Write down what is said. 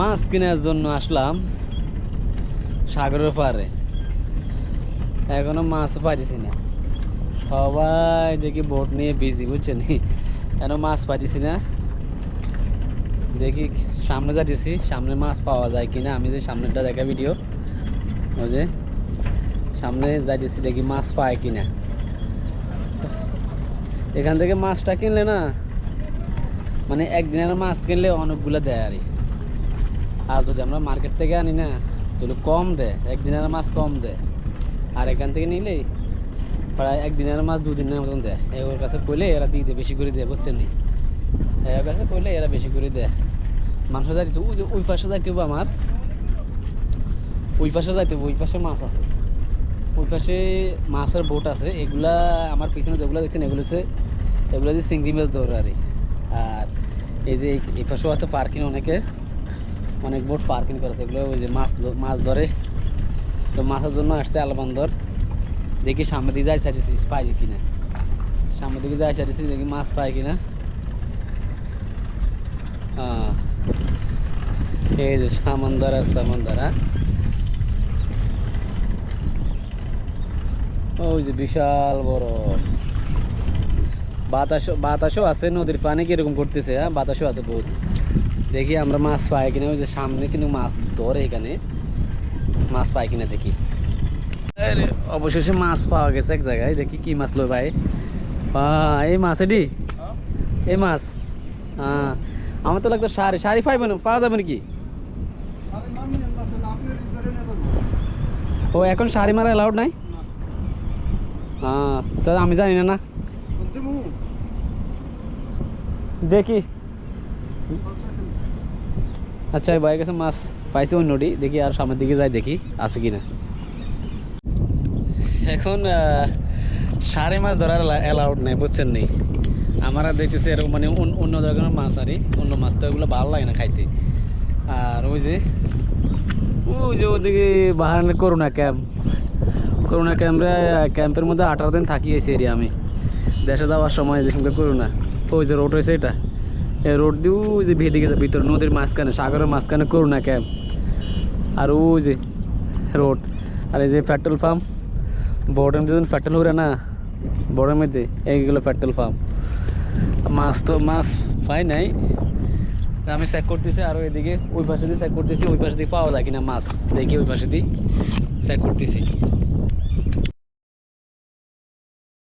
মাছ কেনার জন্য আসলাম সাগরের পাড়ে। এখনও মাছ পাইতেছি না। সবাই দেখি বোট নিয়ে বিজি বুঝছেন? কেন মাছ পাইতেছি না। দেখি সামনে যাইতেছি, সামনে মাছ পাওয়া যায় কিনা। আমি যে সামনেটা দেখা ভিডিও ওই যে সামনে যাইতেছি, দেখি মাছ পায় কিনা। এখান থেকে মাছটা কিনলে না মানে একদিনের মাছ কিনলে অনেকগুলো দেয় আর। আর যদি আমরা মার্কেট থেকে আনি না, তাহলে কম দেয় একদিনের মাছ কম দেয় আর এখান থেকে নিলেই প্রায় একদিনের মাছ দুদিনের মতন দেয় এর কাছে কইলে এরা দিয়ে দেয় বেশি করে দেয় বুঝছেন নি? এর কাছে কইলে এরা বেশি করে দেয় মানুষ যাইতেছে ওই যে ওই পাশে যাইতে আমার। ওই পাশে যাইতে ওই পাশে মাছ আছে। ওই পাশে মাছের বোট আছে। এগুলা আমার পিছনে যেগুলো দেখছেন, এগুলো হচ্ছে এগুলো হচ্ছে চিংড়ি মাছ ধরে আর এই যে এই পাশেও আছে পার্কিং অনেকে অনেক বোট পার্কিং করেছে, এগুলো ওই যে মাছ মাছ ধরে। তো মাছের জন্য আসছে আলবান্দর। দেখি সামনে দিকে যাই চাইতেছি, পাই কিনা। সামনে দিকে যাই চাইতেছি, দেখি মাছ পাই কিনা। এই যে সামন্দর আছে সামন্দর। ওই যে বিশাল বড়। বাতাসও বাতাসও আছে নদীর পানি কীরকম করতেছে হ্যাঁ? বাতাসও আছে বহুত। দেখি আমরা মাছ পাই কিনা ওই যে সামনে কিন্তু মাছ ধরে এখানে। মাছ পাই কিনা দেখি। আরে, অবশেষে মাছ পাওয়া গেছে এক জায়গায় দেখি কি মাছ লো ভাই। এই মাছ এটি এই মাছ? হ্যাঁ আমার তো লাগতো শাড়ি শাড়ি পাইবেন পাওয়া যাবে নাকি? ও এখন শাড়ি মারা অ্যালাউড নাই? হ্যাঁ তা আমি জানি না না। দেখি। আচ্ছা এই বাইরের কাছে মাছ পাইছি নদী দেখি আর সামনের দিকে যাই দেখি, আছে কি না এখন সাড়ে মাছ ধরার অ্যালাউড নেই, বুঝছেন নেই আমরা দেখতেছি এরকম মানে অন্য- ধরনের মাছ আরই অন্য মাছ তো ওগুলো ভালো লাগে না খাইতে। আর ওই যে ওই যে ওদিকে বাহারের করোনা ক্যাম্প। করোনা ক্যাম্পে, ক্যাম্পের মধ্যে আঠারো দিন থাকি এসে এরিয়া আমি। দেশে যাওয়ার সময় যে সঙ্গে করোনা। ওই যে রোড হয়েছে এটা। রোড দিয়ে ওই যে যায় ভিতর নদীর মাঝখানে, সাগরের মাঝখানে করোনা ক্যাম্প আর ওই যে রোড, আর এই যে পেট্রোল পাম্প বোর্ডের যখন পেট্রোল উড়ে না বোর্ডের মধ্যে এইগুলো পেট্রোল পাম্প। মাছ তো, মাছ পাই নাই, আমি চেক করতেছি, আর এদিকে ওই পাশে দিয়ে চেক করতেছি, ওই পাশে দিয়ে পাওয়া যায় কিনা মাছ, দেখি ওই পাশে দিয়ে চেক করতেছি।